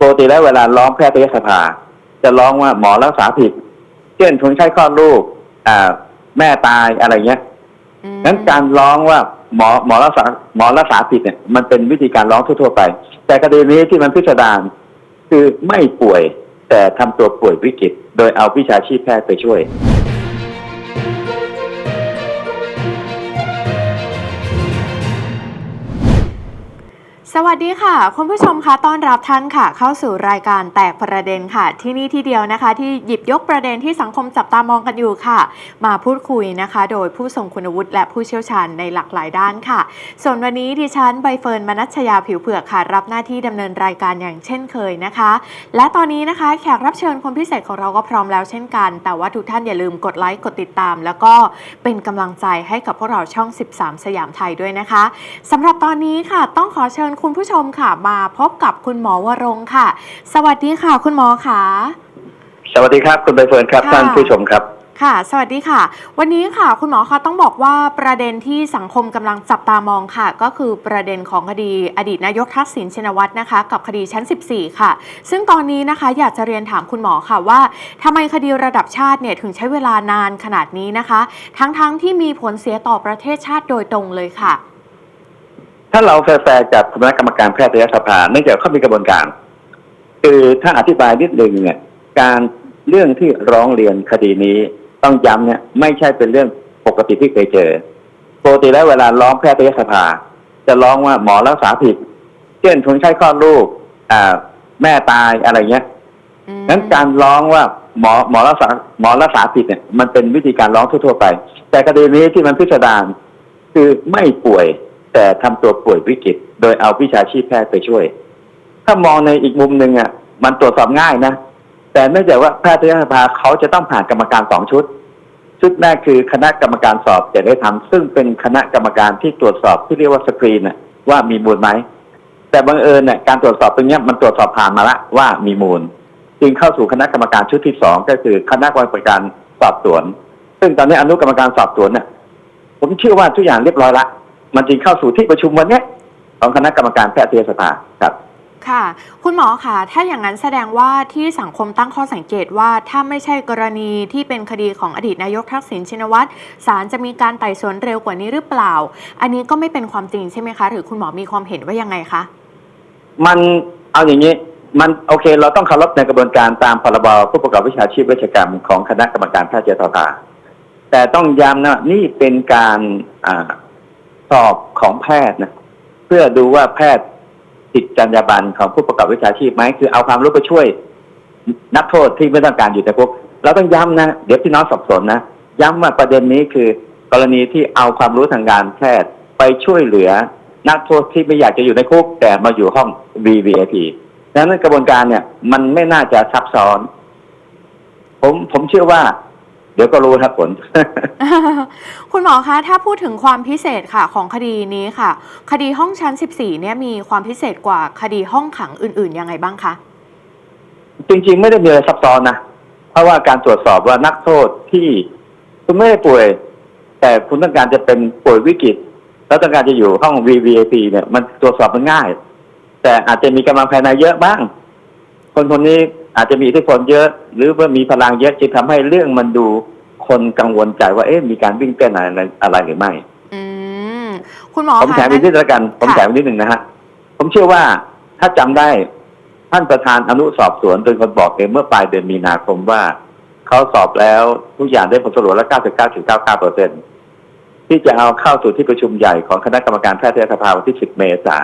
ปกติแล้วเวลาร้องแพทยสภา จะร้องว่าหมอรักษาผิด เช่นคนไข้คลอดลูกอ่า แม่ตายอะไรเงี้ยอืมงั้นการร้องว่าหมอหมอรักษาหมอรักษาผิดเนี่ย มันเป็นวิธีการร้องทั่ว ๆ ไป แต่คดีนี้ที่มันพิสดารคือไม่ป่วยแต่ทำตัวป่วยวิกฤต โดยเอาวิชาชีพแพทย์ไปช่วย สวัสดีค่ะ คุณผู้ชมคะต้อนรับท่านค่ะ เข้าสู่รายการแตกประเด็นค่ะ ที่นี่ที่เดียวนะคะ ที่หยิบยกประเด็นที่สังคมจับตามองกันอยู่ค่ะ มาพูดคุยนะคะ โดยผู้ทรงคุณวุฒิและผู้เชี่ยวชาญในหลากหลายด้านค่ะ ส่วนวันนี้ดิฉันใบเฟิร์นมนัชยาผิวเผือกค่ะ รับหน้าที่ดำเนินรายการอย่างเช่นเคยนะคะ และตอนนี้นะคะแขกรับเชิญคนพิเศษของเราก็พร้อมแล้วเช่นกัน แต่ว่าทุกท่านอย่าลืมกดไลค์กดติดตาม แล้วก็เป็นกำลังใจให้กับพวกเราช่อง 13 สยามไทยด้วยนะคะสำหรับตอนนี้ค่ะ ต้องขอเชิญคุณผู้ชมค่ะ มาพบกับคุณหมอวรงค์ค่ะ สวัสดีค่ะ คุณหมอค่ะสวัสดีครับคุณใบเฟิร์นครับค่ะท่านผู้ชมครับค่ะ สวัสดีค่ะ วันนี้ค่ะ คุณหมอคะต้องบอกว่าประเด็นที่สังคมกำลังจับตามองค่ะ ก็คือประเด็นของคดีอดีตนายกทักษิณชินวัตรนะคะ กับคดีชั้น 14 ค่ะ ซึ่งตอนนี้นะคะอยากจะเรียนถามคุณหมอค่ะว่าทำไมคดีระดับชาติเนี่ยถึงใช้เวลานานขนาดนี้นะคะ ทั้งๆที่มีผลเสียต่อประเทศชาติโดยตรงเลยค่ะ ถ้าเราแฟร์ๆกับคณะกรรมการแพทยสภาเนื่องจากเขามีกระบวนการ คือถ้าอธิบายนิดหนึ่งเนี่ยการเรื่องที่ร้องเรียนคดีนี้ต้องย้ำเนี่ยไม่ใช่เป็นเรื่องปกติที่เคยเจอปกติแล้วเวลาร้องแพทยสภา จะร้องว่าหมอรักษาผิด เช่นคนไข้คลอดลูกอ่าแม่ตายอะไรเงี้ยอืมงั้นการร้องว่าหมอหมอรักษาหมอรักษาผิดเนี่ยมันเป็นวิธีการร้องทั่ว ๆ ไป แต่คดีนี้ที่มันพิสดารคือไม่ป่วย แต่ทำตัวป่วยวิกฤต โดยเอาวิชาชีพแพทย์ไปช่วย ถ้ามองในอีกมุมหนึ่งอะ มันตรวจสอบง่ายนะ แต่เนื่องจากว่าแพทยสภาเขาจะต้องผ่านกรรมการสองชุด ชุดแรกคือคณะกรรมการสอบจริยธรรมซึ่งเป็นคณะกรรมการที่ตรวจสอบที่เรียกว่าสกรีนว่ามีมูลไหมแต่บังเอิญเนี่ยการตรวจสอบตรงนี้มันตรวจสอบผ่านมาละว่ามีมูล จึงเข้าสู่คณะกรรมการชุดที่สองก็คือคณะกรรมการสอบสวน ซึ่งตอนนี้อนุกรรมการสอบสวนเนี่ยผมเชื่อว่าทุกอย่างเรียบร้อยละ มันจึงเข้าสู่ที่ประชุมวันเนี้ยของคณะกรรมการแพทยสภาครับ ค่ะ คุณหมอคะถ้าอย่างนั้นแสดงว่าที่สังคมตั้งข้อสังเกตว่าถ้าไม่ใช่กรณีที่เป็นคดีของอดีตนายกทักษิณชินวัตรศาลจะมีการไต่สวนเร็วกว่านี้หรือเปล่า อันนี้ก็ไม่เป็นความจริงใช่ไหมคะ หรือคุณหมอมีความเห็นว่ายังไงคะ มันเอาอย่างนี้ มันโอเค เราต้องเคารพในกระบวนการตามพรบผู้ประกอบวิชาชีพเวชกรรมของคณะกรรมการแพทยสภาแต่ต้องย้ำนะนี่เป็นการอา สอบของแพทย์นะเพื่อดูว่าแพทย์ติดจรรยาบรรณของผู้ประกอบวิชาชีพไหมคือเอาความรู้ไปช่วย นักโทษที่ไม่ต้องการอยู่ในคุกเราต้องย้ำนะ เดี๋ยวพี่น้องสับสนนะย้ำว่าประเด็นนี้คือ กรณีที่เอาความรู้ทางการแพทย์ไปช่วยเหลือ นักโทษที่ไม่อยากจะอยู่ในคุกแต่มาอยู่ห้อง VVIP ดังนั้นกระบวนการเนี่ย มันไม่น่าจะซับซ้อน ผมผมเชื่อว่า เดี๋ยวก็รู้ครับผล คุณหมอคะ ถ้าพูดถึงความพิเศษค่ะของคดีนี้ค่ะ คดีห้องชั้น 14 เนี่ยมีความพิเศษกว่าคดีห้องขังอื่น ๆ ยังไงบ้างคะ จริงๆ ไม่ได้มีอะไรซับซ้อนนะ เพราะว่าการตรวจสอบว่านักโทษที่คุณไม่ได้ป่วย แต่คุณต้องการจะเป็นป่วยวิกฤต แล้วต้องการจะอยู่ห้อง VVIP เนี่ย มันตรวจสอบมันง่าย แต่อาจจะมีกำลังภายในเยอะบ้าง คนคนนี้ อาจจะมีอิทธิพลเยอะ หรือว่ามีพลังเยอะจึงทำให้เรื่องมันดูคนกังวลใจว่าเอ๊ะมีการวิ่งเต้นอะไรอะไรหรือไม่อืมคุณหมอผมคะแถมอีกนิดแล้วกันผมค่ะแถมอีกนิดหนึ่งนะฮะผมเชื่อว่าถ้าจำได้ท่านประธานอนุสอบสวนเป็นคนบอกเองเมื่อปลายเดือนมีนาคมว่าเขาสอบแล้วทุกอย่างได้ผลสรุปแล้ว99.99เปอร์เซ็นที่จะเอาเข้าสู่ที่ประชุมใหญ่ของคณะกรรมการแพทยสภาวันที่ 10 เมษา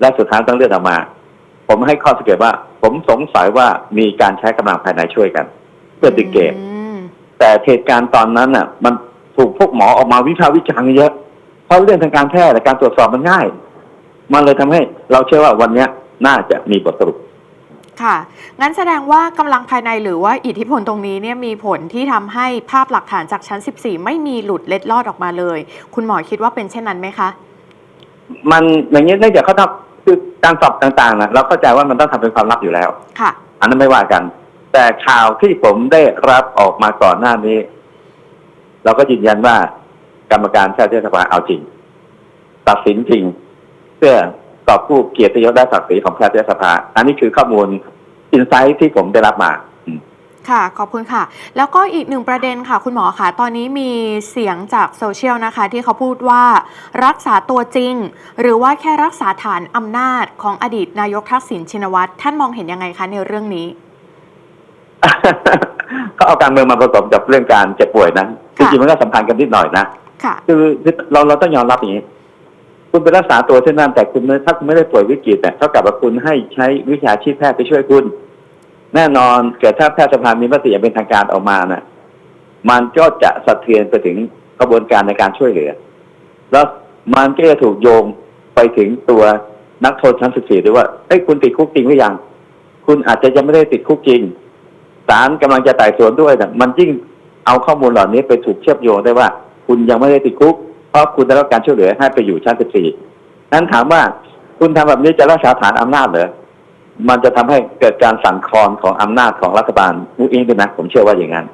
และสุดท้ายต้องเลื่อนออกมา ผมให้ข้อสังเกตว่า ผมสงสัยว่ามีการใช้กำลังภายในช่วยกัน เพื่อดึงเกมอืมแต่เหตุการณ์ตอนนั้นน่ะ มันถูกพวกหมอออกมาวิพากษ์วิจารณ์เยอะเพราะเรื่องทางการแพทย์และการตรวจสอบมันง่าย มันเลยทำให้เราเชื่อว่าวันเนี้ยน่าจะมีบทสรุป ค่ะ งั้นแสดงว่ากำลังภายในหรือว่าอิทธิพลตรงนี้เนี่ยมีผลที่ทำให้ภาพหลักฐานจากชั้น 14 ไม่มีหลุดเล็ดลอดออกมาเลย คุณหมอคิดว่าเป็นเช่นนั้นไหมคะ มันอย่างนี้เนื่องจากเขาทำ คือการสอบต่างๆนะเราเข้าใจว่ามันต้องทำเป็นความลับอยู่แล้ว ค่ะ อันนั้นไม่ว่ากัน แต่ข่าวที่ผมได้รับออกมาก่อนหน้านี้ เราก็ยืนยันว่า กรรมการแพทยสภาเอาจริง ตัดสินจริง เพื่อต่อผู้เกียรติยศและศักดิ์ศรีของแพทยสภา อันนี้คือข้อมูลอินไซต์ที่ผมได้รับมาอืม ค่ะ ขอบคุณค่ะ แล้วก็อีกหนึ่งประเด็นค่ะ คุณหมอค่ะ ตอนนี้มีเสียงจากโซเชียลนะคะ ที่เขาพูดว่ารักษาตัวจริง หรือว่าแค่รักษาฐานอำนาจของอดีตนายกทักษิณชินวัตรท่านมองเห็นยังไงคะในเรื่องนี้เขาเอาการเมืองมาผสมกับเรื่องการเจ็บป่วยนะจค่ะริงๆมันก็สัมพันธ์กันนิดหน่อยนะค่ะ คือเราเราต้องยอมรับอย่างนี้ คุณไปรักษาตัวที่นั่นแต่คุณไม่ถ้าคุณไม่ได้ป่วยวิกฤตเนี่ยเท่ากับว่าคุณให้ใช้วิชาชีพแพทย์ไปช่วยคุณ แน่นอนเกิดถ้าแพทยสภามีมติอย่างเป็นทางการออกมาน่ะ มันก็จะสะเทือนไปถึงกระบวนการในการช่วยเหลือ แล้วมันก็จะถูกโยงไปถึงตัวนักโทษชั้นสิบสี่ด้วยว่าเอ้ยคุณติดคุกจริงหรือยัง คุณอาจจะยังไม่ได้ติดคุกจริงศาลกำลังจะไต่สวนด้วยน่ะมันยิ่งเอาข้อมูลเหล่านี้ไปถูกเชื่อมโยงได้ว่า คุณยังไม่ได้ติดคุก เพราะคุณได้รับการช่วยเหลือให้ไปอยู่ชั้นสิบสี่นั้นถามว่าคุณทำแบบนี้จะรักษาฐานอำนาจเหรอ มันจะทำให้เกิดการสั่นคลอนของอำนาจของรัฐบาลมุ้งอิงด้วยนะผมเชื่อว่าอย่างนั้น